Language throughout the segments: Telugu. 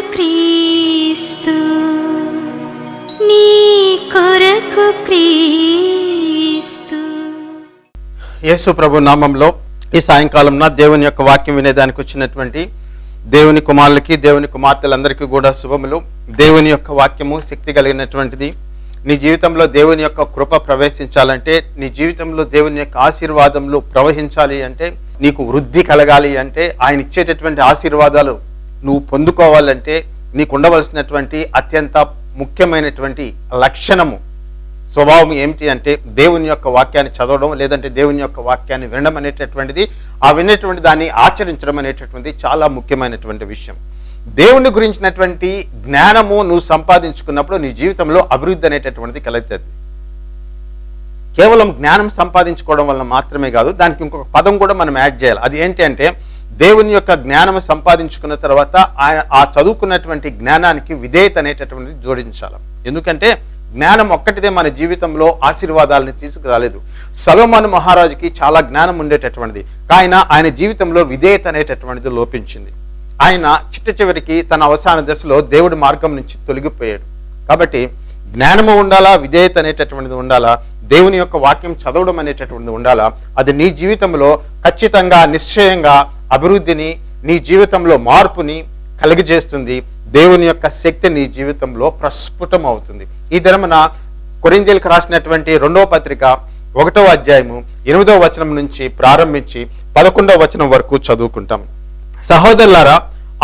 క్రీస్తు నీ కొరకు క్రీస్తు. యేసు ప్రభు నామంలో ఈ సాయంకాలంన దేవుని యొక్క వాక్యం వినేదానికి వచ్చినటువంటి దేవుని కుమారులకి దేవుని కుమార్తెలందరికీ కూడా శుభములు. దేవుని యొక్క వాక్యము శక్తి కలిగినటువంటిది. నీ జీవితంలో దేవుని యొక్క కృప ప్రవేశించాలంటే నీ జీవితంలో దేవుని యొక్క ఆశీర్వాదములు ప్రవహించాలి అంటే నీకు వృద్ధి కలగాలి అంటే ఆయన ఇచ్చేటటువంటి ఆశీర్వాదాలు నువ్వు పొందుకోవాలంటే నీకు ఉండవలసినటువంటి అత్యంత ముఖ్యమైనటువంటి లక్షణము స్వభావం ఏమిటి అంటే దేవుని యొక్క వాక్యాన్ని చదవడం లేదంటే దేవుని యొక్క వాక్యాన్ని వినడం అనేటటువంటిది ఆ వినేటువంటి దాన్ని ఆచరించడం అనేటటువంటిది చాలా ముఖ్యమైనటువంటి విషయం. దేవుని గురించినటువంటి జ్ఞానము నువ్వు సంపాదించుకున్నప్పుడు నీ జీవితంలో అభివృద్ధి అనేటటువంటిది కలుగుతుంది. కేవలం జ్ఞానం సంపాదించుకోవడం వల్ల మాత్రమే కాదు దానికి ఇంకొక పదం కూడా మనం యాడ్ చేయాలి. అది ఏంటి అంటే దేవుని యొక్క జ్ఞానం సంపాదించుకున్న తర్వాత ఆయన ఆ చదువుకున్నటువంటి జ్ఞానానికి విధేయత అనేటటువంటిది జోడించాలి. ఎందుకంటే జ్ఞానం ఒక్కటిదే మన జీవితంలో ఆశీర్వాదాలను తీసుకురాలేదు. సలోమాను మహారాజుకి చాలా జ్ఞానం ఉండేటటువంటిది. ఆయన ఆయన జీవితంలో విధేయత అనేటటువంటిది లోపించింది. ఆయన చిట్ట చివరికి తన అవసాన దశలో దేవుడి మార్గం నుంచి తొలగిపోయాడు. కాబట్టి జ్ఞానము ఉండాలా విధేయత అనేటటువంటిది ఉండాలా దేవుని యొక్క వాక్యం చదవడం అనేటటువంటిది ఉండాలా అది నీ జీవితంలో ఖచ్చితంగా నిశ్చయంగా అభివృద్ధిని నీ జీవితంలో మార్పుని కలిగజేస్తుంది. దేవుని యొక్క శక్తి నీ జీవితంలో ప్రస్ఫుటం అవుతుంది ఈ దినమున కొరింజీలకు రాసినటువంటి రెండవ పత్రిక ఒకటవ అధ్యాయము ఎనిమిదవ వచనం నుంచి ప్రారంభించి పదకొండవ వచనం వరకు చదువుకుంటాం. సహోదరులారా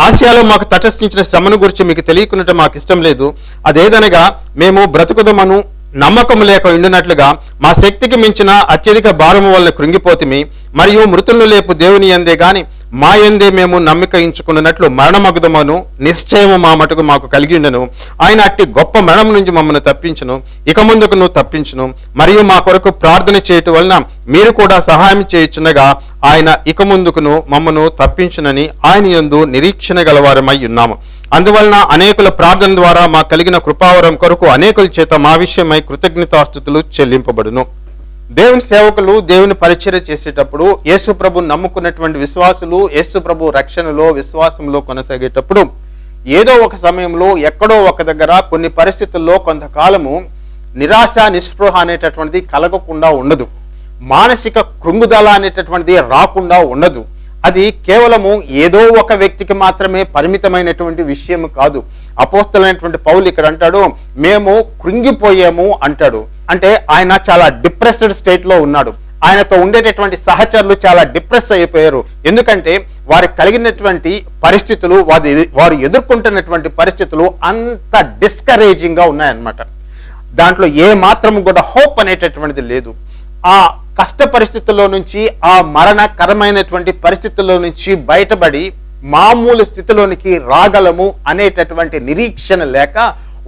ఆసియాలో మాకు తటస్థించిన శ్రమను గురించి మీకు తెలియకుండా మాకు ఇష్టం లేదు. అదేదనగా మేము బ్రతుకుదమను నమ్మకం లేక ఉండినట్లుగా మా శక్తికి మించిన అత్యధిక భారము వల్ల కృంగిపోతిమి మరియు మృతులను లేపు దేవుని అందే గాని మా ఎందే మేము నమ్మిక ఇంచుకున్నట్లు మరణమగుదమను నిశ్చయము మా మటుకు మాకు కలిగి ఉండను ఆయన అట్టి గొప్ప మరణం నుంచి మమ్మల్ని తప్పించును ఇక ముందుకు నువ్వు తప్పించును. మరియు మా కొరకు ప్రార్థన చేయటం వలన మీరు కూడా సహాయం చేయుచున్నగా ఆయన ఇక ముందుకును మమ్మను తప్పించునని ఆయన యందు నిరీక్షణ గలవారమై ఉన్నాము. అందువలన అనేకుల ప్రార్థన ద్వారా మా కలిగిన కృపావరం కొరకు అనేకుల చేత మా విషయమై కృతజ్ఞతాస్థుతులు చెల్లింపబడును. దేవుని సేవకులు దేవుని పరిచర్య చేసేటప్పుడు యేసు ప్రభు నమ్ముకున్నటువంటి విశ్వాసులు యేసు ప్రభు రక్షణలో విశ్వాసంలో కొనసాగేటప్పుడు ఏదో ఒక సమయంలో ఎక్కడో ఒక దగ్గర కొన్ని పరిస్థితుల్లో కొంతకాలము నిరాశ నిస్పృహ అనేటటువంటిది కలగకుండా ఉండదు. మానసిక కృంగుదల అనేటటువంటిది రాకుండా ఉండదు. అది కేవలము ఏదో ఒక వ్యక్తికి మాత్రమే పరిమితమైనటువంటి విషయం కాదు. అపోస్తలైనటువంటి పౌలు ఇక్కడ అంటాడు మేము కృంగిపోయాము అంటాడు. అంటే ఆయన చాలా డిప్రెస్డ్ స్టేట్లో ఉన్నాడు. ఆయనతో ఉండేటటువంటి సహచరులు చాలా డిప్రెస్ అయిపోయారు. ఎందుకంటే వారికి కలిగినటువంటి పరిస్థితులు వారి వారు ఎదుర్కొంటున్నటువంటి పరిస్థితులు అంత డిస్కరేజింగ్గా ఉన్నాయన్నమాట. దాంట్లో ఏ మాత్రం కూడా హోప్ అనేటటువంటిది లేదు. ఆ కష్ట పరిస్థితుల్లో నుంచి ఆ మరణకరమైనటువంటి పరిస్థితుల్లో నుంచి బయటపడి మామూలు స్థితిలోనికి రాగలము అనేటటువంటి నిరీక్షణ లేక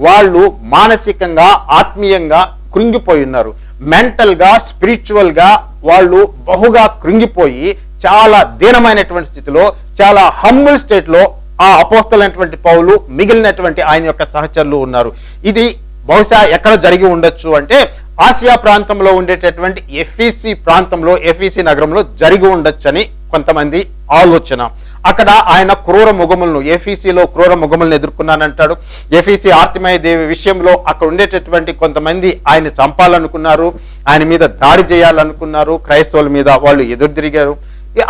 వాళ్ళు మానసికంగా ఆత్మీయంగా కృంగిపోయి ఉన్నారు. మెంటల్గా స్పిరిచువల్గా వాళ్ళు బహుగా కృంగిపోయి చాలా దీనమైనటువంటి స్థితిలో చాలా హంబుల్ స్టేట్లో ఆ అపోస్తలైనటువంటి పౌలు మిగిలినటువంటి ఆయన యొక్క సహచరులు ఉన్నారు. ఇది బహుశా ఎక్కడ జరిగి ఉండొచ్చు అంటే ఆసియా ప్రాంతంలో ఉండేటటువంటి ఎఫ్ఈసి ప్రాంతంలో ఎఫ్ఈసి నగరంలో జరిగి ఉండొచ్చని కొంతమంది ఆలోచన. అక్కడ ఆయన క్రూర ముగములను ఏఫీసీలో క్రూర ముగములను ఎదుర్కొన్నానంటాడు. ఏఫీసీ ఆర్తిమయ దేవి విషయంలో అక్కడ ఉండేటటువంటి కొంతమంది ఆయన చంపాలనుకున్నారు ఆయన మీద దాడి చేయాలనుకున్నారు క్రైస్తవుల మీద వాళ్ళు ఎదురుదిరిగారు.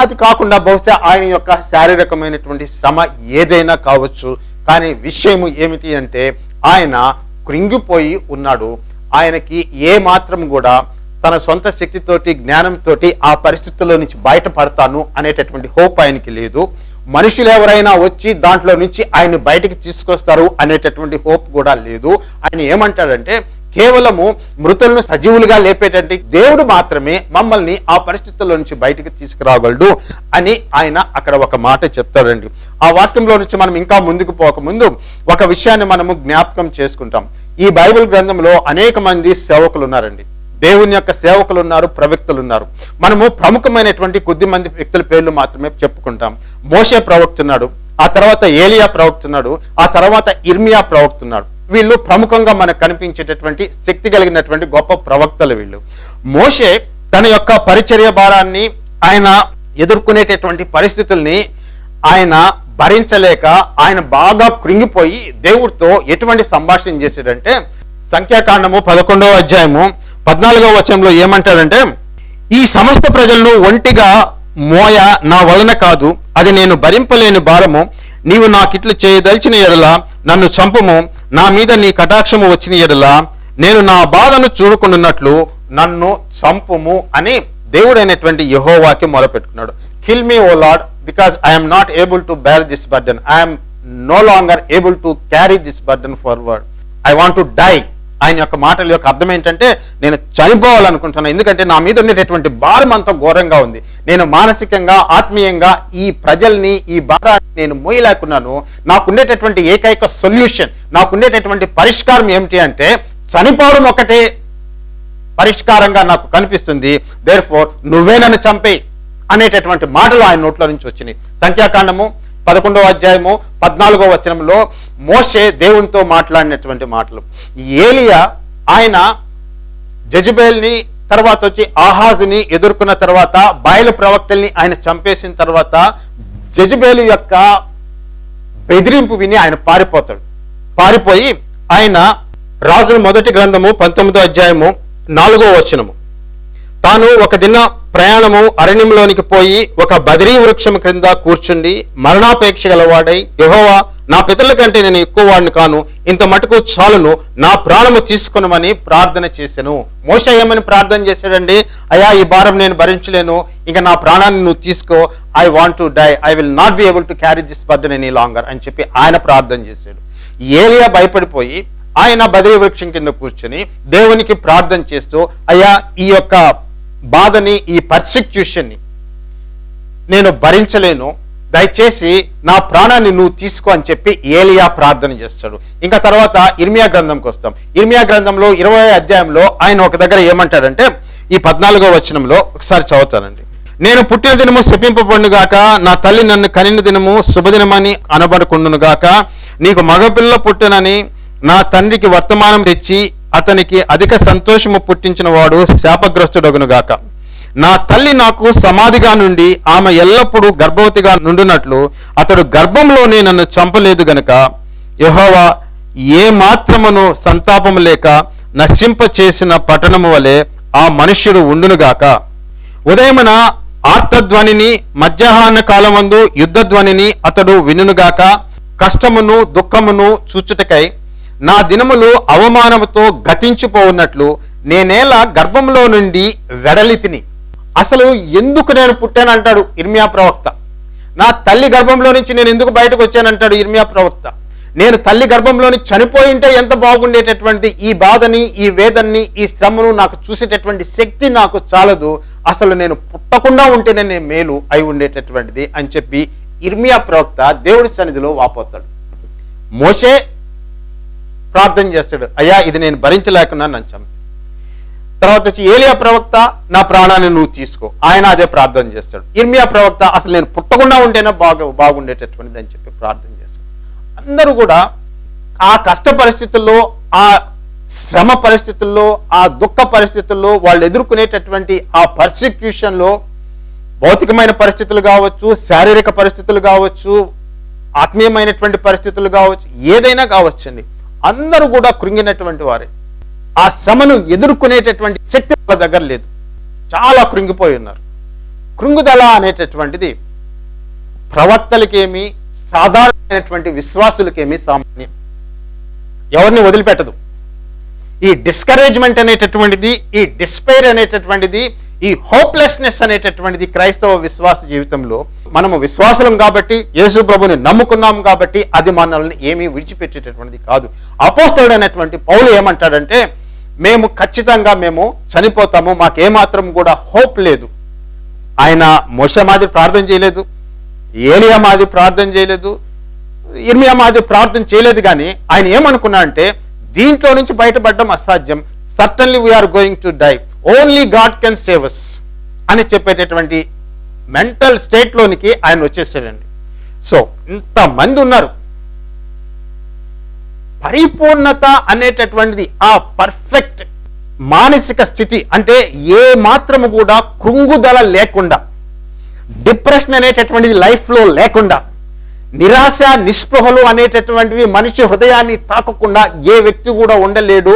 అది కాకుండా బహుశా ఆయన యొక్క శారీరకమైనటువంటి శ్రమ ఏదైనా కావచ్చు. కానీ విషయము ఏమిటి అంటే ఆయన కృంగిపోయి ఉన్నాడు. ఆయనకి ఏ మాత్రం కూడా తన సొంత శక్తితోటి జ్ఞానంతోటి ఆ పరిస్థితుల్లో నుంచి బయటపడతాను అనేటటువంటి హోప్ ఆయనకి లేదు. మనుషులు ఎవరైనా వచ్చి దాంట్లో నుంచి ఆయన బయటికి తీసుకొస్తారు అనేటటువంటి హోప్ కూడా లేదు. ఆయన ఏమంటాడంటే కేవలము మృతులను సజీవులుగా లేపేటటువంటి దేవుడు మాత్రమే మమ్మల్ని ఆ పరిస్థితుల్లో నుంచి బయటికి తీసుకురాగలడు అని ఆయన అక్కడ ఒక మాట చెప్తాడండి. ఆ వాక్యంలో నుంచి మనం ఇంకా ముందుకు పోకముందు ఒక విషయాన్ని మనము జ్ఞాపకం చేసుకుంటాం. ఈ బైబిల్ గ్రంథంలో అనేక మంది సేవకులు ఉన్నారండి. దేవుని యొక్క సేవకులు ఉన్నారు ప్రవక్తలు ఉన్నారు. మనము ప్రముఖమైనటువంటి కొద్ది మంది వ్యక్తుల పేర్లు మాత్రమే చెప్పుకుంటాం. మోషే ప్రవక్తున్నాడు ఆ తర్వాత ఏలియా ప్రవక్తున్నాడు ఆ తర్వాత ఇర్మియా ప్రవక్తున్నాడు. వీళ్ళు ప్రముఖంగా మనకు కనిపించేటటువంటి శక్తి కలిగినటువంటి గొప్ప ప్రవక్తలు వీళ్ళు. మోషే తన యొక్క పరిచర్య భారాన్ని ఆయన ఎదుర్కొనేటటువంటి పరిస్థితుల్ని ఆయన భరించలేక ఆయన బాగా కృంగిపోయి దేవుడితో ఎటువంటి సంభాషణ చేశాడంటే సంఖ్యాకాండము పదకొండవ అధ్యాయము పద్నాలుగో వచనంలో ఏమంటాడంటే ఈ సమస్త ప్రజలను ఒంటిగా మోయ నా వలన కాదు అది నేను భరింపలేని భారము. నీవు నాకిట్లు చేయదలిచిన ఎడల నన్ను చంపము. నా మీద నీ కటాక్షము వచ్చిన ఎడల నేను నా బాధను చూడుకుంటున్నట్లు నన్ను చంపుము అని దేవుడైనటువంటి యహోవాకి మొరపెట్టుకున్నాడు. Kill me O Lord because I'm not able to bear this burden I'm no longer able to carry this burden forward I want to die ఆయన యొక్క మాటల యొక్క అర్థం ఏంటంటే నేను చనిపోవాలనుకుంటున్నాను ఎందుకంటే నా మీద ఉండేటటువంటి భారం అంత ఘోరంగా ఉంది. నేను మానసికంగా ఆత్మీయంగా ఈ ప్రజల్ని ఈ భారాన్ని నేను మోయలేకున్నాను. నాకు ఉండేటటువంటి ఏకైక సొల్యూషన్ నాకు ఉండేటటువంటి పరిష్కారం ఏమిటి అంటే చనిపోవడం ఒకటే పరిష్కారంగా నాకు కనిపిస్తుంది. దేర్ ఫోర్ నువ్వే నన్ను చంపే అనేటటువంటి మాటలు ఆయన నోట్లో నుంచి వచ్చినాయి. సంఖ్యాకాండము పదకొండవ అధ్యాయము పద్నాలుగో వచనంలో మోషే దేవునితో మాట్లాడినటువంటి మాటలు. ఏలియా ఆయన జజబేల్ని తర్వాత వచ్చి ఆహాజుని ఎదుర్కొన్న తర్వాత బయలు ప్రవక్తల్ని ఆయన చంపేసిన తర్వాత జజబేలు యొక్క బెదిరింపు విని ఆయన పారిపోతాడు. పారిపోయి ఆయన రాజుల మొదటి గ్రంథము పంతొమ్మిదో అధ్యాయము నాలుగో వచనము. తాను ఒక దిన ప్రయాణము అరణ్యంలోనికి పోయి ఒక బదిరీ వృక్షం క్రింద కూర్చుండి మరణాపేక్ష గలవాడై యహోవా నా పితరుల కంటే నేను ఎక్కువ వాడిని కాను ఇంత మటుకు చాలును నా ప్రాణము తీసుకునమని ప్రార్థన చేశాను మోష ఏమని ప్రార్థన చేశాడండి? అయ్యా ఈ భారం నేను భరించలేను ఇంకా నా ప్రాణాన్ని నువ్వు తీసుకో I want to die I will not be able to carry this burden any longer అని చెప్పి ఆయన ప్రార్థన చేశాడు. ఏలియా భయపడిపోయి ఆయన బదిరీ వృక్షం కింద కూర్చొని దేవునికి ప్రార్థన చేస్తూ అయ్యా ఈ యొక్క బాధని ఈ పర్సిక్యూషన్ని నేను భరించలేను. దయచేసి నా ప్రాణాన్ని నువ్వు తీసుకో అని చెప్పి ఏలియా ప్రార్థన చేస్తాడు. ఇంకా తర్వాత ఇర్మియా గ్రంథంకి వస్తాం. ఇర్మియా గ్రంథంలో ఇరవై అధ్యాయంలో ఆయన ఒక దగ్గర ఏమంటాడంటే ఈ పద్నాలుగో వచనంలో ఒకసారి చదువుతానండి. నేను పుట్టిన దినము శపింపబడును గాక నా తల్లి నన్ను కనిన దినము శుభదినమని అనబడుకుండును గాక నీకు మగపిల్ల పుట్టనని నా తండ్రికి వర్తమానం తెచ్చి అతనికి అధిక సంతోషము పుట్టించిన వాడు శాపగ్రస్తుడగును గాక. నా తల్లి నాకు సమాధిగా నుండి ఆమె ఎల్లప్పుడూ గర్భవతిగా నుండునట్లు అతడు గర్భంలోనే నన్ను చంపలేదు గనుక యహోవా ఏ మాత్రమును సంతాపము లేక నశింప చేసిన పట్టణము వలె ఆ మనుష్యుడు ఉండునుగాక ఉదయమున ఆర్తధ్వనిని మధ్యాహ్న కాలమందు యుద్ధధ్వనిని అతడు వినునుగాక కష్టమును దుఃఖమును చూచుటకై నా దినములు అవమానముతో గతించిపోవున్నట్లు నేనేలా గర్భంలో నుండి వెడలితిని అసలు ఎందుకు నేను పుట్టానంటాడు ఇర్మియా ప్రవక్త. నా తల్లి గర్భంలో నుంచి నేను ఎందుకు బయటకు వచ్చానంటాడు ఇర్మియా ప్రవక్త. నేను తల్లి గర్భంలోని చనిపోయి ఉంటే ఎంత బాగుండేటటువంటి ఈ బాధని ఈ వేదన్ని ఈ శ్రమను నాకు చూసేటటువంటి శక్తి నాకు చాలదు. అసలు నేను పుట్టకుండా ఉంటేనే నేను మేలు అయి ఉండేటటువంటిది అని చెప్పి ఇర్మియా ప్రవక్త దేవుడి సన్నిధిలో వాపోతాడు. మోషే ప్రార్థన చేస్తాడు అయ్యా ఇది నేను భరించలేకున్నా నన్ను చంపి. తర్వాత వచ్చి ఏలియా ప్రవక్త నా ప్రాణాన్ని నువ్వు తీసుకో. ఆయన అదే ప్రార్థన చేస్తాడు. ఇర్మియా ప్రవక్త అసలు నేను పుట్టకుండా ఉంటేనే బాగా బాగుండేటటువంటిది అని చెప్పి ప్రార్థన చేస్తాడు. అందరూ కూడా ఆ కష్ట పరిస్థితుల్లో ఆ శ్రమ పరిస్థితుల్లో ఆ దుఃఖ పరిస్థితుల్లో వాళ్ళు ఎదుర్కొనేటటువంటి ఆ పర్సిక్యూషన్లో భౌతికమైన పరిస్థితులు కావచ్చు శారీరక పరిస్థితులు కావచ్చు ఆత్మీయమైనటువంటి పరిస్థితులు కావచ్చు ఏదైనా కావచ్చండి. అందరూ కూడా కృంగినటువంటి వారే. ఆ శ్రమను ఎదుర్కొనేటటువంటి శక్తి వాళ్ళ దగ్గర లేదు. చాలా కృంగిపోయి ఉన్నారు. కృంగుదల అనేటటువంటిది ప్రవక్తలకేమి సాధారణమైనటువంటి విశ్వాసులకేమి సామాన్యం. ఎవరిని వదిలిపెట్టదు. ఈ డిస్కరేజ్మెంట్ అనేటటువంటిది ఈ డిస్పైర్ అనేటటువంటిది ఈ హోప్లెస్నెస్ అనేటటువంటిది క్రైస్తవ విశ్వాస జీవితంలో మనము విశ్వాసం కాబట్టి యేసు ప్రభుని నమ్ముకున్నాం కాబట్టి అది మనల్ని ఏమీ విడిచిపెట్టేటటువంటిది కాదు. అపోస్తడైనటువంటి అనేటువంటి పౌలు ఏమంటాడంటే మేము ఖచ్చితంగా మేము చనిపోతాము మాకేమాత్రం కూడా హోప్ లేదు. ఆయన మొష మాది ప్రార్థన చేయలేదు ఏలియా మాది ప్రార్థన చేయలేదు ఇర్మియా మాది ప్రార్థన చేయలేదు కానీ ఆయన ఏమనుకున్నా అంటే దీంట్లో నుంచి బయటపడడం అసాధ్యం. Certainly we are going to die only God can save us అని చెప్పేటటువంటి మెంటల్ స్టేట్లోనికి ఆయన వచ్చేసాడండి. సో ఇంతమంది ఉన్నారు. పరిపూర్ణత అనేటటువంటిది ఆ పర్ఫెక్ట్ మానసిక స్థితి అంటే ఏ మాత్రము కూడా కృంగుదల లేకుండా డిప్రెషన్ అనేటటువంటిది లైఫ్లో లేకుండా నిరాశ నిస్పృహలు అనేటటువంటివి మనిషి హృదయాన్ని తాకకుండా ఏ వ్యక్తి కూడా ఉండలేడు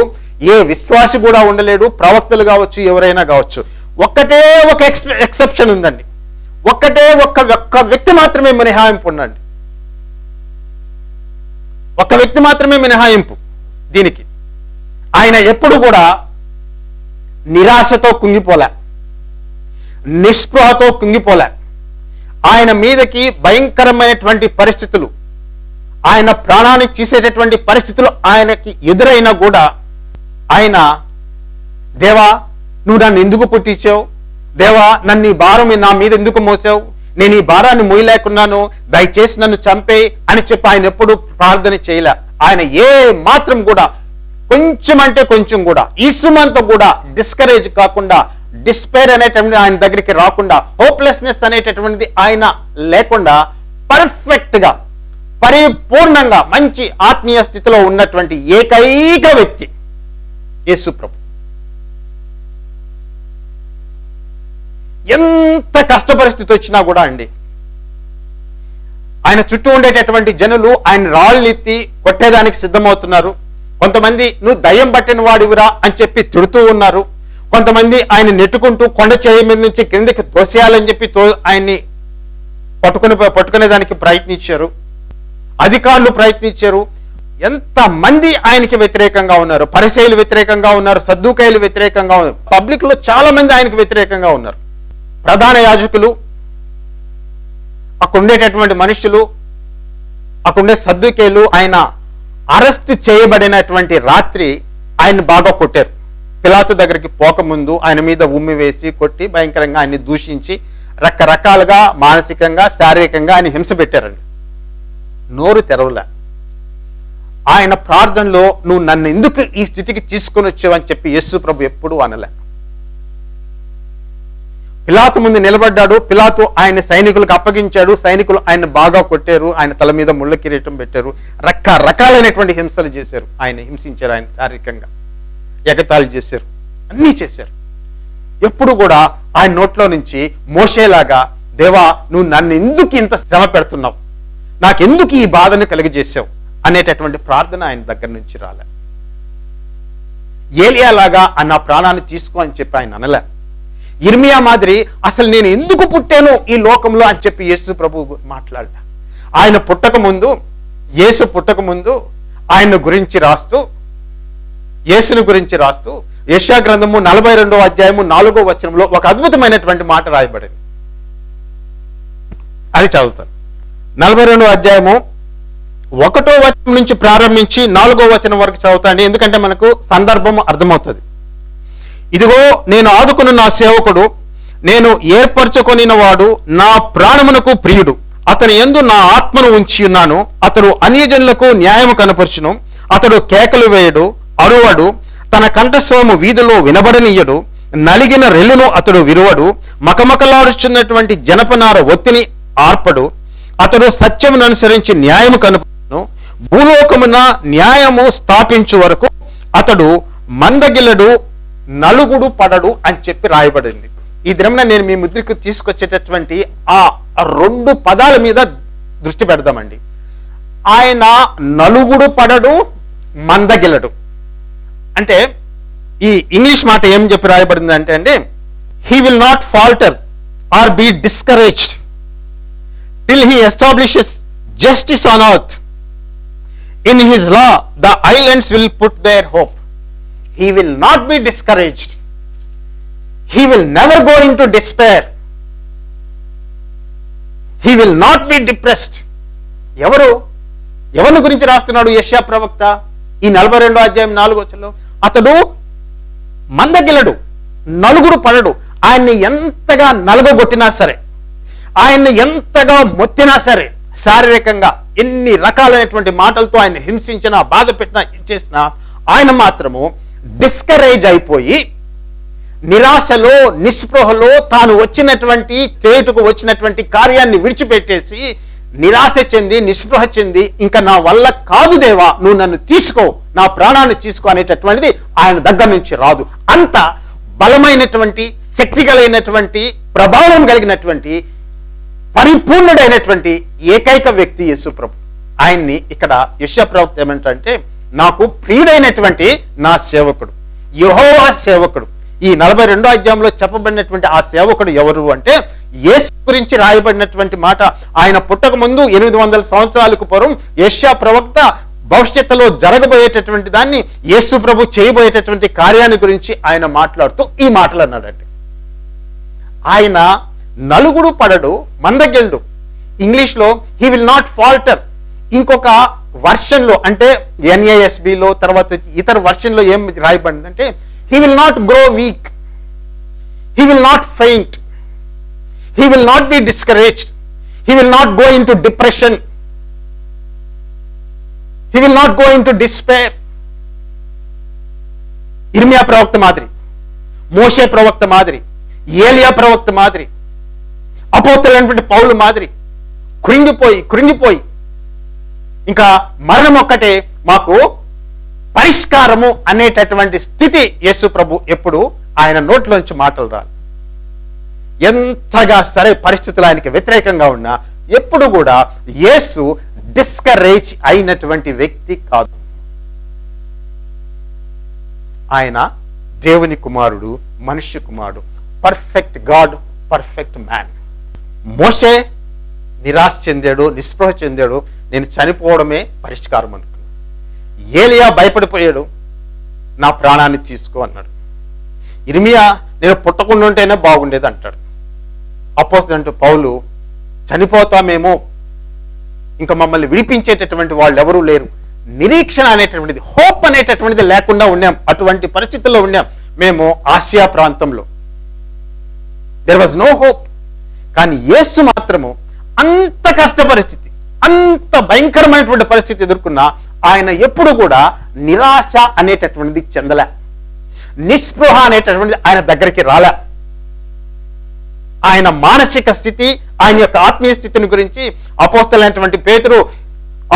ఏ విశ్వాసి కూడా ఉండలేడు ప్రవక్తలు కావచ్చు ఎవరైనా కావచ్చు. ఒక్కటే ఒక ఎక్స్ ఎక్సెప్షన్ ఉందండి. ఒక్కటే ఒక్క ఒక్క వ్యక్తి మాత్రమే మినహాయింపు ఉండండి. ఒక్క వ్యక్తి మాత్రమే మినహాయింపు దీనికి. ఆయన ఎప్పుడు కూడా నిరాశతో కుంగిపోలే. నిస్పృహతో కుంగిపోలే. ఆయన మీదకి భయంకరమైనటువంటి పరిస్థితులు ఆయన ప్రాణాన్ని తీసేటటువంటి పరిస్థితులు ఆయనకి ఎదురైనా కూడా ఆయన దేవా నువ్వు నన్ను ఎందుకు పుట్టించావు? దేవా నన్ను ఈ భారం నా మీద ఎందుకు మోసావు? నేను ఈ భారాన్ని మోయలేకున్నాను. దయచేసి నన్ను చంపే అని చెప్పి ఆయన ఎప్పుడు ప్రార్థన చేయలే. ఆయన ఏ మాత్రం కూడా కొంచెం అంటే కొంచెం కూడా ఇసుమంతా కూడా డిస్కరేజ్ కాకుండా డిస్పైర్ అనేటువంటిది ఆయన దగ్గరికి రాకుండా హోప్లెస్నెస్ అనేటటువంటిది ఆయన లేకుండా పర్ఫెక్ట్గా పరిపూర్ణంగా మంచి ఆత్మీయ స్థితిలో ఉన్నటువంటి ఏకైక వ్యక్తి యేసుప్రభు. ఎంత కష్ట పరిస్థితి వచ్చినా కూడా అండి. ఆయన చుట్టూ ఉండేటటువంటి జనులు ఆయన రాళ్ళెత్తి కొట్టేదానికి సిద్ధమవుతున్నారు. కొంతమంది నువ్వు దయ్యం పట్టిన వాడివిరా అని చెప్పి తిడుతూ ఉన్నారు. కొంతమంది ఆయన నెట్టుకుంటూ కొండ చేయ మీద నుంచి కిందకి తోసేయాలని చెప్పి తో ఆయన్ని పట్టుకుని పట్టుకునేదానికి ప్రయత్నించారు. అధికారులు ప్రయత్నించారు. ఎంత మంది ఆయనకి వ్యతిరేకంగా ఉన్నారు? పరిశైలు వ్యతిరేకంగా ఉన్నారు? సర్దుకాయలు వ్యతిరేకంగా ఉన్నారు? పబ్లిక్లో చాలా మంది ఆయనకి వ్యతిరేకంగా ఉన్నారు. ప్రధాన యాజకులు అక్కడ ఉండేటటువంటి మనుషులు అక్కడుండే ఉండే సద్దుకేలు ఆయన అరెస్ట్ చేయబడినటువంటి రాత్రి ఆయన బాగా కొట్టారు. పిలాతు దగ్గరికి పోకముందు ఆయన మీద ఉమ్మి వేసి కొట్టి భయంకరంగా ఆయన్ని దూషించి రకరకాలుగా మానసికంగా శారీరకంగా ఆయన హింస పెట్టారండి. నోరు తెరవలే. ఆయన ప్రార్థనలో నువ్వు నన్ను ఎందుకు ఈ స్థితికి తీసుకొని వచ్చావని చెప్పి యేసు ప్రభు ఎప్పుడూ అనలే. పిలాతు ముందు నిలబడ్డాడు. పిలాతు ఆయన సైనికులకు అప్పగించాడు. సైనికులు ఆయన బాగా కొట్టారు. ఆయన తల మీద ముళ్ళ కిరీటం పెట్టారు. రకరకాలైనటువంటి హింసలు చేశారు. ఆయన హింసించారు ఆయన శారీరకంగా. ఎగతాళి చేశారు. అన్నీ చేశారు. ఎప్పుడు కూడా ఆయన నోట్లో నుంచి మోసేలాగా దేవా నువ్వు నన్ను ఎందుకు ఇంత శ్రమ పెడుతున్నావు? నాకెందుకు ఈ బాధను కలిగజేసావు అనేటటువంటి ప్రార్థన ఆయన దగ్గర నుంచి రాలే. ఏలియాలాగా ఆ నా ప్రాణాన్ని తీసుకో అని చెప్పి ఆయన అనలే. ఇర్మియా మాదిరి అసలు నేను ఎందుకు పుట్టాను ఈ లోకంలో? అని చెప్పి యేసు ప్రభు మాట్లాడ ఆయన పుట్టక ముందు యేసు పుట్టక ముందు ఆయన గురించి రాస్తూ యేసుని గురించి రాస్తూ యశా గ్రంథము నలభై రెండవ అధ్యాయము నాలుగో వచనంలో ఒక అద్భుతమైనటువంటి మాట రాయబడింది. అది చదువుతాను. నలభై రెండవ అధ్యాయము ఒకటో వచనం నుంచి ప్రారంభించి నాలుగో వచనం వరకు చదువుతాండి ఎందుకంటే మనకు సందర్భం అర్థమవుతుంది. ఇదిగో నేను ఆదుకున్న నా సేవకుడు నేను ఏర్పరచుకొనిన వాడు నా ప్రాణమునకు ప్రియుడు. అతని ఎందు నా ఆత్మను ఉంచి ఉన్నాను. అతడు అన్యజనులకు న్యాయము కనపరచును. అతడు కేకలు వేయడు అరువడు. తన కంఠస్వము వీధిలో వినబడనీయడు. నలిగిన రెల్లును అతడు విరువడు. మకమకలాడుచున్నటువంటి జనపనార ఒత్తిని ఆర్పడు. అతడు సత్యమును అనుసరించి న్యాయము కనుపను భూలోకమున న్యాయము స్థాపించు వరకు అతడు మందగిల్లడు నలుగుడు పడడు అని చెప్పి రాయబడింది. ఈ దినమున నేను మీ ముద్రకు తీసుకొచ్చేటటువంటి ఆ రెండు పదాల మీద దృష్టి పెడదామండి. ఆయన నలుగుడు పడడు మందగిలడు అంటే ఈ ఇంగ్లీష్ మాట ఏం చెప్పి రాయబడింది అంటే అండి he will not falter or be discouraged till he establishes justice on earth in his law the islands will put their hope he will not be discouraged he will never never go into despair. He will not be ఎవరు? ఎవరిని గురించి రాస్తున్నాడు యశ్యా ప్రవక్త? ఈ నలభై రెండో అధ్యాయం నాలుగో వచ్చంలో అతడు మందగిలడు నలుగురు పడడు. ఆయన్ని ఎంతగా నలగొట్టినా సరే ఆయన్ని ఎంతగా మొత్తినా సరే శారీరకంగా ఎన్ని రకాలైనటువంటి మాటలతో ఆయన హింసించినా బాధ పెట్టినా చేసినా ఆయన మాత్రము డిస్కరేజ్ అయిపోయి నిరాశలో నిస్పృహలో తాను వచ్చినటువంటి చేటుకు వచ్చినటువంటి కార్యాన్ని విడిచిపెట్టేసి నిరాశ చెంది నిస్పృహ చెంది ఇంకా నా వల్ల కాదు దేవా నువ్వు నన్ను తీసుకో నా ప్రాణాన్ని తీసుకో అనేటటువంటిది ఆయన దగ్గర నుంచి రాదు. అంత బలమైనటువంటి శక్తి కలిగినటువంటి ప్రభావం కలిగినటువంటి పరిపూర్ణుడైనటువంటి ఏకైక వ్యక్తి యేసు ప్రభు ఆయన్ని ఇక్కడ యశ ప్రవక్త ఏమంటే నాకు ప్రియుడైనటువంటి నా సేవకుడు యహోవా సేవకుడు. ఈ నలభై రెండో అధ్యాయంలో చెప్పబడినటువంటి ఆ సేవకుడు ఎవరు అంటే యేసు గురించి రాయబడినటువంటి మాట. ఆయన పుట్టక ముందు ఎనిమిది వందల సంవత్సరాలకు పూర్వం యష్యా ప్రవక్త భవిష్యత్తులో జరగబోయేటటువంటి దాన్ని యేసు ప్రభు చేయబోయేటటువంటి కార్యాన్ని గురించి ఆయన మాట్లాడుతూ ఈ మాటలు అన్నాడండి. ఆయన నలుగుడు పడడు మందగెల్డు ఇంగ్లీష్లో హీ విల్ నాట్ ఫాల్టర్ ఇంకొక వర్షన్లో అంటే ఎన్ఏఎస్బిలో తర్వాత ఇతర వర్షన్లో ఏం రాయబడింది అంటే he will not grow weak he will not faint he will not be discouraged he will not go into depression he will not go into despair ఇర్మియా ప్రవక్త మాదిరి మోషే ప్రవక్త మాదిరి ఏలియా ప్రవక్త మాదిరి అపోతులైనటువంటి పౌలు మాదిరి కృంగిపోయి కృంగిపోయి ఇంకా మరణం ఒక్కటే మాకు పరిష్కారము అనేటటువంటి స్థితి యేసు ప్రభు ఎప్పుడు ఆయన నోట్లోంచి మాటలు రాలి ఎంతగా సరే పరిస్థితులు ఆయనకి వ్యతిరేకంగా ఉన్నా ఎప్పుడు కూడా యేసు డిస్కరేజ్ అయినటువంటి వ్యక్తి కాదు. ఆయన దేవుని కుమారుడు మనుష్య కుమారుడు పర్ఫెక్ట్ గాడ్ పర్ఫెక్ట్ మ్యాన్ మోషే నిరాశ చెందాడు నిస్పృహ చెందాడు నేను చనిపోవడమే పరిష్కారం అనుకున్నాను. ఏలియా భయపడిపోయాడు నా ప్రాణాన్ని తీసుకో అన్నాడు. ఇర్మియా నేను పుట్టకుండా ఉంటేనే బాగుండేది అంటాడు. అపోజిట్ పౌలు చనిపోతామేమో ఇంకా మమ్మల్ని విడిపించేటటువంటి వాళ్ళు ఎవరూ లేరు. నిరీక్షణ అనేటటువంటిది హోప్ అనేటటువంటిది లేకుండా ఉన్నాం. అటువంటి పరిస్థితుల్లో ఉన్నాం. మేము ఆసియా ప్రాంతంలో. దెర్ వాజ్ నో హోప్ కానీ యేసు మాత్రము అంత కష్ట పరిస్థితి అంత భయంకరమైనటువంటి పరిస్థితి ఎదుర్కొన్న ఆయన ఎప్పుడు కూడా నిరాశ అనేటటువంటిది చెందలే. నిస్పృహ అనేటటువంటిది ఆయన దగ్గరికి రాలే. ఆయన మానసిక స్థితి ఆయన యొక్క ఆత్మీయ స్థితిని గురించి అపోస్తలైనటువంటి పేతురు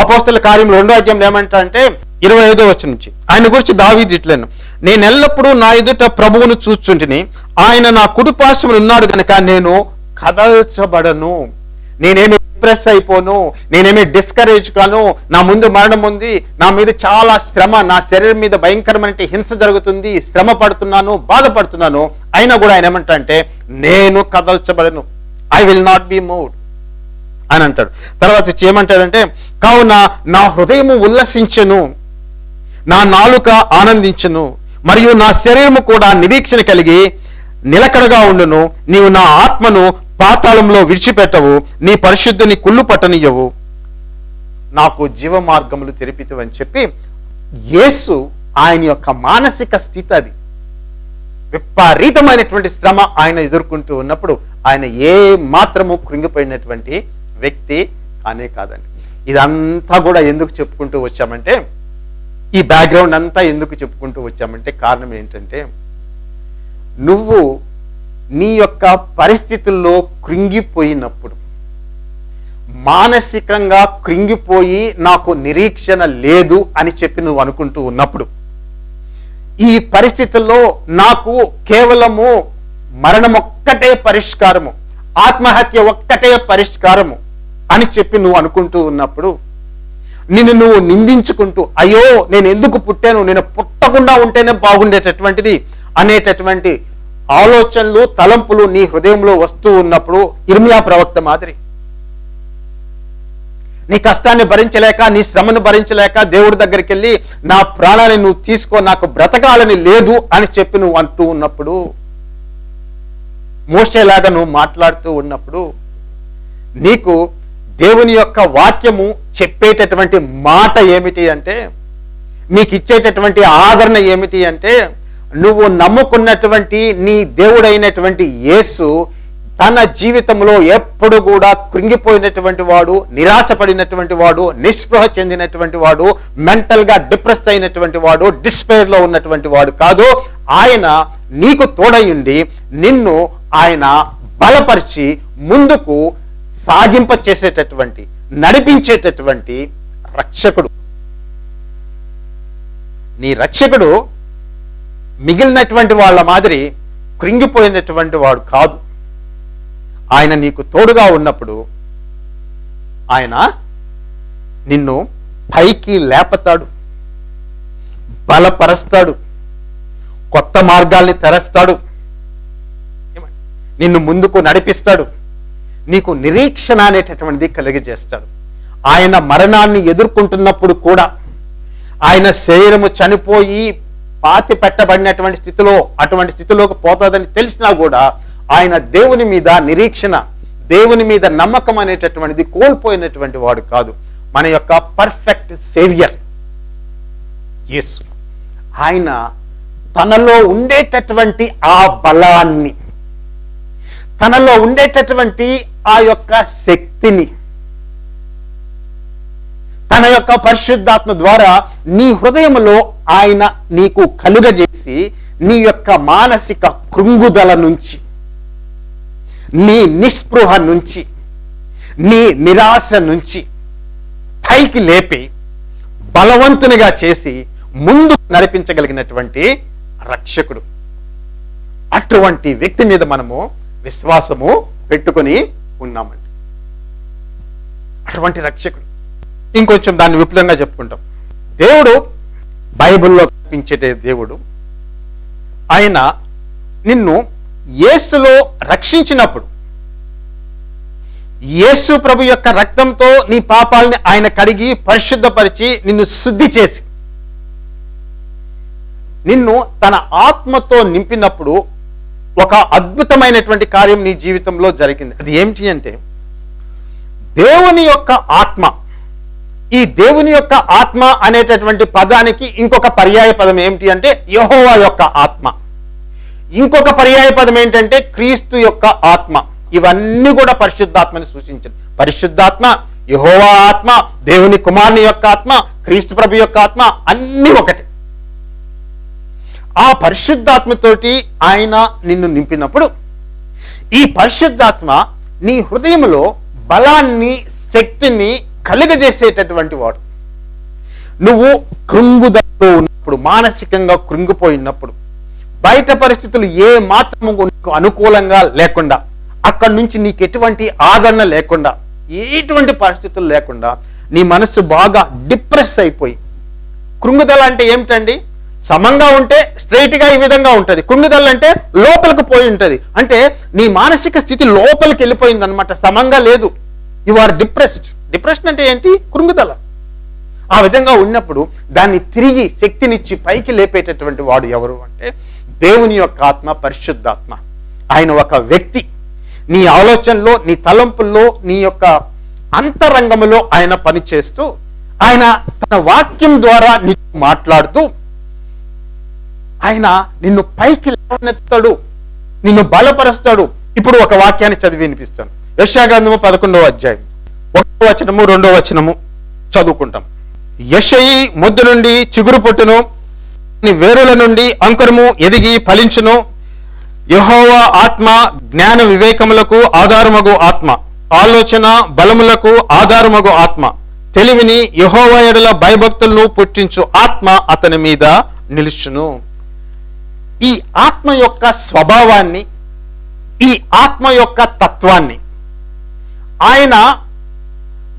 అపోస్తల కార్యం రెండో అధ్యాయంలో ఏమంటారంటే ఇరవై ఐదో వచ్చి నుంచి ఆయన గురించి దావీదు ఇట్లేను నేను ఎల్లప్పుడూ నా ఎదుట ప్రభువును చూచుంటిని ఆయన నా కుడిపాశములు ఉన్నాడు కనుక నేను కదల్చబడను. నేనేమి డిప్రెస్ అయిపోను. నేనేమి డిస్కరేజ్ కాను. నా ముందు మరణం ఉంది. నా మీద చాలా శ్రమ నా శరీరం మీద భయంకరమైన హింస జరుగుతుంది. శ్రమ పడుతున్నాను బాధపడుతున్నాను అయినా కూడా ఆయన ఏమంటా నేను కదల్చబడను. I will not be moved అని అంటాడు. తర్వాత ఏమంటాడంటే కావున నా హృదయము ఉల్లసించను. నా నాలుక ఆనందించను. మరియు నా శరీరము కూడా నిరీక్షణ కలిగి నిలకడగా ఉండును. నీవు నా ఆత్మను పాతాళంలో విడిచిపెట్టవు నీ పరిశుద్ధిని కుళ్ళు పట్టనియవు. నాకు జీవ మార్గములు తెరిపితు అని చెప్పి యేసు ఆయన యొక్క మానసిక స్థితి అది. విపరీతమైనటువంటి శ్రమ ఆయన ఎదుర్కొంటూ ఉన్నప్పుడు ఆయన ఏ మాత్రము కృంగిపోయినటువంటి వ్యక్తి కానే కాదండి. ఇదంతా కూడా ఎందుకు చెప్పుకుంటూ వచ్చామంటే ఈ బ్యాక్గ్రౌండ్ అంతా ఎందుకు చెప్పుకుంటూ వచ్చామంటే కారణం ఏంటంటే నువ్వు నీ యొక్క పరిస్థితుల్లో కృంగిపోయినప్పుడు మానసికంగా కృంగిపోయి నాకు నిరీక్షణ లేదు అని చెప్పి నువ్వు అనుకుంటూ ఉన్నప్పుడు ఈ పరిస్థితుల్లో నాకు కేవలము మరణం ఒక్కటే పరిష్కారము ఆత్మహత్య ఒక్కటే పరిష్కారము అని చెప్పి నువ్వు అనుకుంటూ ఉన్నప్పుడు నిన్ను నువ్వు నిందించుకుంటూ అయ్యో నేను ఎందుకు పుట్టాను నేను పుట్టకుండా ఉంటేనే బాగుండేటటువంటిది అనేటటువంటి ఆలోచనలు తలంపులు నీ హృదయంలో వస్తూ ఉన్నప్పుడు ఇర్మియా ప్రవక్త మాదిరి. నీ కష్టాన్ని భరించలేక నీ శ్రమను భరించలేక దేవుడి దగ్గరికి వెళ్ళి నా ప్రాణాన్ని నువ్వు తీసుకో నాకు బ్రతకాలని లేదు అని చెప్పి నువ్వు అంటూ ఉన్నప్పుడు మోసేలాగా నువ్వు మాట్లాడుతూ ఉన్నప్పుడు నీకు దేవుని యొక్క వాక్యము చెప్పేటటువంటి మాట ఏమిటి అంటే నీకు ఇచ్చేటటువంటి ఆదరణ ఏమిటి అంటే నువ్వు నమ్ముకున్నటువంటి నీ దేవుడైనటువంటి యేసు తన జీవితంలో ఎప్పుడు కూడా కృంగిపోయినటువంటి వాడు నిరాశపడినటువంటి వాడు నిస్పృహ చెందినటువంటి వాడు మెంటల్గా డిప్రెస్ అయినటువంటి వాడు డిస్పైర్లో ఉన్నటువంటి వాడు కాదు. ఆయన నీకు తోడయుండి నిన్ను ఆయన బలపరిచి ముందుకు సాగింప చేసేటటువంటి నడిపించేటటువంటి రక్షకుడు. నీ రక్షకుడు మిగిలినటువంటి వాళ్ళ మాదిరి కృంగిపోయినటువంటి వాడు కాదు. ఆయన నీకు తోడుగా ఉన్నప్పుడు ఆయన నిన్ను పైకి లేపతాడు బలపరుస్తాడు కొత్త మార్గాల్ని తెరస్తాడు నిన్ను ముందుకు నడిపిస్తాడు నీకు నిరీక్షణ అనేటటువంటిది కలిగజేస్తాడు. ఆయన మరణాన్ని ఎదుర్కొంటున్నప్పుడు కూడా ఆయన శరీరము చనిపోయి పాతి పెట్టబడినటువంటి స్థితిలో అటువంటి స్థితిలోకి పోతుందని తెలిసినా కూడా ఆయన దేవుని మీద నిరీక్షణ దేవుని మీద నమ్మకం అనేటటువంటిది కోల్పోయినటువంటి వాడు కాదు. మన యొక్క పర్ఫెక్ట్ సేవియర్ యేసు. ఆయన తనలో ఉండేటటువంటి ఆ బలాన్ని తనలో ఉండేటటువంటి ఆ యొక్క శక్తిని తన యొక్క పరిశుద్ధాత్మ ద్వారా నీ హృదయంలో ఆయన నీకు కలుగజేసి నీ యొక్క మానసిక కృంగుదల నుంచి నీ నిస్పృహ నుంచి నీ నిరాశ నుంచి పైకి లేపి బలవంతునిగా చేసి ముందు నడిపించగలిగినటువంటి రక్షకుడు. అటువంటి వ్యక్తి మీద మనము విశ్వాసము పెట్టుకొని ఉన్నామండి. అటువంటి రక్షకుడు. ఇంకొంచెం దాన్ని విపులంగా చెప్పుకుంటాం. దేవుడు బైబిల్లో కనిపించే దేవుడు. ఆయన నిన్ను యేసులో రక్షించినప్పుడు యేసు ప్రభు యొక్క రక్తంతో నీ పాపాలని ఆయన కడిగి పరిశుద్ధపరిచి నిన్ను శుద్ధి చేసి నిన్ను తన ఆత్మతో నింపినప్పుడు ఒక అద్భుతమైనటువంటి కార్యం నీ జీవితంలో జరిగింది. అది ఏమిటి అంటే దేవుని యొక్క ఆత్మ ఈ దేవుని యొక్క ఆత్మ అనేటటువంటి పదానికి ఇంకొక పర్యాయ పదం ఏమిటి అంటే యహోవా యొక్క ఆత్మ. ఇంకొక పర్యాయ పదం ఏంటంటే క్రీస్తు యొక్క ఆత్మ. ఇవన్నీ కూడా పరిశుద్ధాత్మని సూచించింది. పరిశుద్ధాత్మ యహోవా ఆత్మ దేవుని కుమారుని యొక్క ఆత్మ క్రీస్తు ప్రభు యొక్క ఆత్మ అన్ని ఒకటి. ఆ పరిశుద్ధాత్మతోటి ఆయన నిన్ను నింపినప్పుడు ఈ పరిశుద్ధాత్మ నీ హృదయంలో బలాన్ని శక్తిని కలుగజేసేటటువంటి వాడు. నువ్వు కృంగుదలతో ఉన్నప్పుడు మానసికంగా కృంగిపోయినప్పుడు బయట పరిస్థితులు ఏ మాత్రము నీకు అనుకూలంగా లేకుండా అక్కడి నుంచి నీకు ఎటువంటి ఆదరణ లేకుండా ఎటువంటి పరిస్థితులు లేకుండా నీ మనస్సు బాగా డిప్రెస్ అయిపోయి కృంగుదల అంటే ఏమిటండి? సమంగా ఉంటే స్ట్రైట్గా ఈ విధంగా ఉంటుంది. కృంగుదల అంటే లోపలికి పోయి ఉంటది. అంటే నీ మానసిక స్థితి లోపలికి వెళ్ళిపోయింది అనమాట సమంగా లేదు. యు ఆర్ డిప్రెస్డ్ డిప్రెషన్ అంటే ఏంటి? కృంగుదల. ఆ విధంగా ఉన్నప్పుడు దాన్ని తిరిగి శక్తినిచ్చి పైకి లేపేటటువంటి వాడు ఎవరు అంటే దేవుని యొక్క ఆత్మ పరిశుద్ధాత్మ. ఆయన ఒక వ్యక్తి. నీ ఆలోచనలో నీ తలంపుల్లో నీ యొక్క అంతరంగములో ఆయన పనిచేస్తూ ఆయన తన వాక్యం ద్వారా నీకు మాట్లాడుతూ ఆయన నిన్ను పైకి లేవనెత్తాడు నిన్ను బలపరుస్తాడు. ఇప్పుడు ఒక వాక్యాన్ని చదివి వినిపిస్తాను. యశాగ్రంథము పదకొండవ అధ్యాయం. వచనము రెండో వచనము చదువుకుంటాం. యషయి ముద్దు నుండి చిగురు పొట్టును వేరుల నుండి అంకురము ఎదిగి ఫలించును. యహోవా ఆత్మ జ్ఞాన వివేకములకు ఆధారమగు ఆత్మ. ఆలోచన బలములకు ఆధారమగు ఆత్మ. తెలివిని యహోవా ఎడల భయభక్తులను పుట్టించు ఆత్మ అతని మీద నిలుచును. ఈ ఆత్మ యొక్క స్వభావాన్ని ఈ ఆత్మ యొక్క తత్వాన్ని ఆయన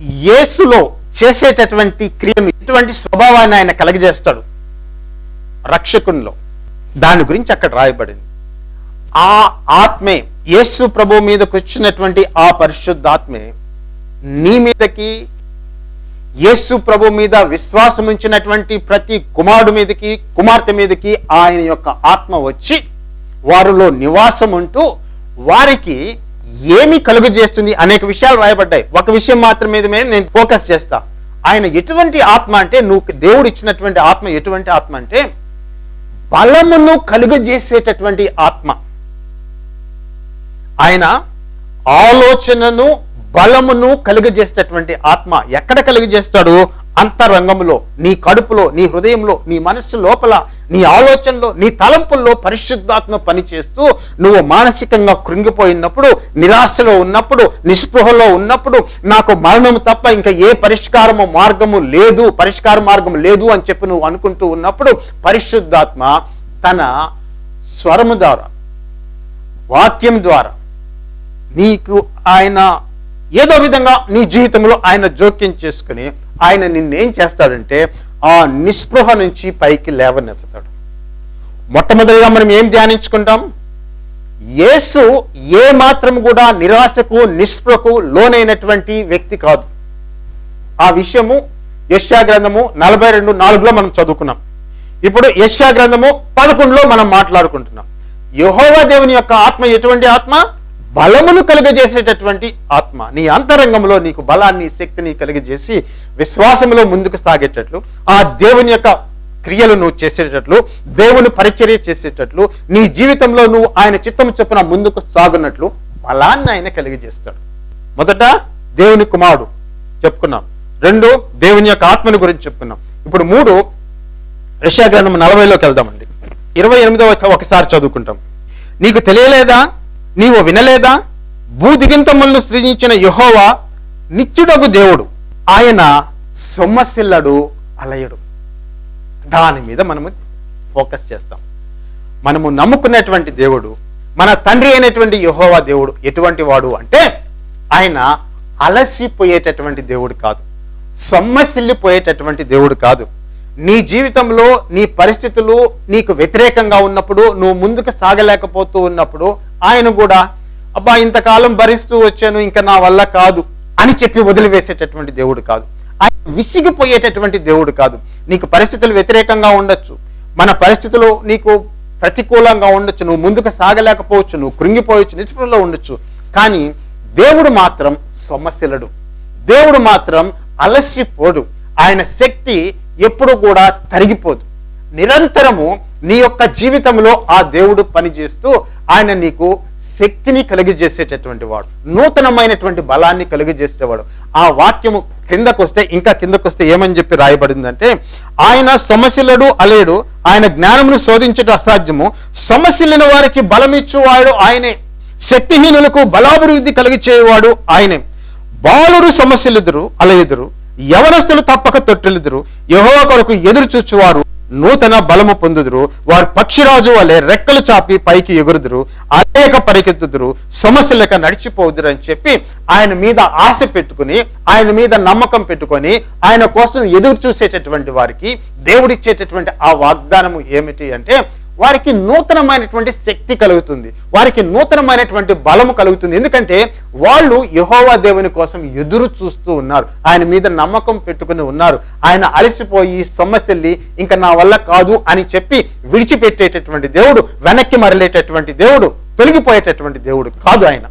యేసులో చేసేటటువంటి క్రియను ఇటువంటి స్వభావాన్ని ఆయన కలగజేస్తాడు? రక్షకునిలో. దాని గురించి అక్కడ రాయబడింది. ఆ ఆత్మే యేసు ప్రభు మీదకు వచ్చినటువంటి ఆ పరిశుద్ధాత్మే నీ మీదకి యేసు ప్రభు మీద విశ్వాసం ఉంచినటువంటి ప్రతి కుమారుడు మీదకి కుమార్తె మీదకి ఆయన యొక్క ఆత్మ వచ్చి వారిలో నివాసం ఉంటూ వారికి ఏమి కలుగు చేస్తుంది? అనేక విషయాలు రాయబడ్డాయి. ఒక విషయం మాత్రం మీద నేను ఫోకస్ చేస్తా. ఆయన ఎటువంటి ఆత్మ అంటే నువ్వు దేవుడు ఇచ్చినటువంటి ఆత్మ ఎటువంటి ఆత్మ అంటే బలమును కలుగజేసేటటువంటి ఆత్మ. ఆయన ఆలోచనను బలమును కలుగజేసేటటువంటి ఆత్మ. ఎక్కడ కలుగజేస్తాడు అంతరంగంలో నీ కడుపులో నీ హృదయంలో నీ మనస్సు లోపల నీ ఆలోచనలో నీ తలంపుల్లో పరిశుద్ధాత్మ పనిచేస్తూ నువ్వు మానసికంగా కృంగిపోయినప్పుడు నిరాశలో ఉన్నప్పుడు నిస్పృహలో ఉన్నప్పుడు నాకు మరణం తప్ప ఇంకా ఏ పరిష్కారము మార్గము లేదు పరిష్కార మార్గం లేదు అని చెప్పి నువ్వు అనుకుంటూ ఉన్నప్పుడు పరిశుద్ధాత్మ తన స్వరము ద్వారా వాక్యం ద్వారా నీకు ఆయన ఏదో విధంగా నీ జీవితంలో ఆయన జోక్యం చేసుకుని ఆయన నిన్నేం చేస్తాడంటే ఆ నిస్పృహ నుంచి పైకి లేవనెత్తుతాడు. మొట్టమొదటిగా మనం ఏం ధ్యానించుకుంటాం? యేసు ఏ మాత్రం కూడా నిరాశకు నిస్పృహకు లోనైనటువంటి వ్యక్తి కాదు. ఆ విషయము యశ్యా గ్రంథము నలభై రెండు నాలుగులో మనం చదువుకున్నాం. ఇప్పుడు యశ్యా గ్రంథము పదకొండులో మనం మాట్లాడుకుంటున్నాం. యహోవా దేవుని యొక్క ఆత్మ ఎటువంటి ఆత్మ? బలమును కలుగజేసేటటువంటి ఆత్మ. నీ అంతరంగంలో నీకు బలాన్ని శక్తిని కలిగజేసి విశ్వాసంలో ముందుకు సాగేటట్లు ఆ దేవుని యొక్క క్రియలు నువ్వు చేసేటట్లు దేవుని పరిచర్య చేసేటట్లు నీ జీవితంలో నువ్వు ఆయన చిత్తము చొప్పున ముందుకు సాగున్నట్లు బలాన్ని ఆయన కలిగజేస్తాడు. మొదట దేవుని కుమారుడు చెప్పుకున్నాం. రెండు దేవుని యొక్క ఆత్మని గురించి చెప్పుకున్నాం. ఇప్పుడు మూడు రష్యా నలభైలోకి వెళ్దామండి. ఇరవై ఎనిమిదవ ఒకసారి చదువుకుంటాం. నీకు తెలియలేదా? నీవు వినలేదా? భూదిగింతములను సృజించిన యహోవా నిత్యుడగు దేవుడు. ఆయన సొమ్మసిల్లడు అలయడు. దాని మీద మనము ఫోకస్ చేస్తాం. మనము నమ్ముకునేటువంటి దేవుడు మన తండ్రి అయినటువంటి యహోవా దేవుడు ఎటువంటి వాడు అంటే ఆయన అలసిపోయేటటువంటి దేవుడు కాదు. సొమ్మసిల్లిపోయేటటువంటి దేవుడు కాదు. నీ జీవితంలో నీ పరిస్థితులు నీకు వ్యతిరేకంగా ఉన్నప్పుడు నువ్వు ముందుకు సాగలేకపోతూ ఉన్నప్పుడు ఆయన కూడా అబ్బా ఇంతకాలం భరిస్తూ వచ్చాను ఇంకా నా వల్ల కాదు అని చెప్పి వదిలివేసేటటువంటి దేవుడు కాదు. ఆయన విసిగిపోయేటటువంటి దేవుడు కాదు. నీకు పరిస్థితులు వ్యతిరేకంగా ఉండొచ్చు. మన పరిస్థితులు నీకు ప్రతికూలంగా ఉండొచ్చు. నువ్వు ముందుకు సాగలేకపోవచ్చు. నువ్వు కృంగిపోవచ్చు నిస్పృహలో ఉండొచ్చు. కానీ దేవుడు మాత్రం సమస్యలడు దేవుడు మాత్రం అలసిపోడు. ఆయన శక్తి ఎప్పుడు కూడా తరిగిపోదు. నిరంతరము నీ యొక్క జీవితంలో ఆ దేవుడు పనిచేస్తూ ఆయన నీకు శక్తిని కలిగజేసేటటువంటి వాడు నూతనమైనటువంటి బలాన్ని కలిగజేసేవాడు. ఆ వాక్యము కిందకొస్తే ఇంకా కిందకు వస్తే ఏమని చెప్పి రాయబడిందంటే ఆయన సమస్యలడు అలేడు ఆయన జ్ఞానమును శోధించట అసాధ్యము. సమస్యలను వారికి బలమిచ్చువాడు ఆయనే. శక్తిహీనులకు బలాభివృద్ధి కలిగిచేవాడు ఆయనే. బాలురు సమస్యలెదురు అలయెదురు. యవనస్తులు తప్పక తొట్టెలుదురు. యహో కొరకు ఎదురు చూచువారు నూతన బలము పొందుదురు. వారు పక్షిరాజు వలె రెక్కలు చాపి పైకి ఎగురుదురు. అనేక పరిగెత్తుదురు. సమస్యలక నడిచిపోదురు అని చెప్పి ఆయన మీద ఆశ పెట్టుకుని ఆయన మీద నమ్మకం పెట్టుకొని ఆయన కోసం ఎదురు చూసేటటువంటి వారికి దేవుడిచ్చేటటువంటి ఆ వాగ్దానము ఏమిటి అంటే వారికి నూతనమైనటువంటి శక్తి కలుగుతుంది. వారికి నూతనమైనటువంటి బలము కలుగుతుంది. ఎందుకంటే వాళ్ళు యహోవా దేవుని కోసం ఎదురు చూస్తూ ఉన్నారు. ఆయన మీద నమ్మకం పెట్టుకుని ఉన్నారు. ఆయన అలసిపోయి సమస్యల్ని ఇంకా నా వల్ల కాదు అని చెప్పి విడిచిపెట్టేటటువంటి దేవుడు వెనక్కి మరలేటటువంటి దేవుడు తొలగిపోయేటటువంటి దేవుడు కాదు ఆయన.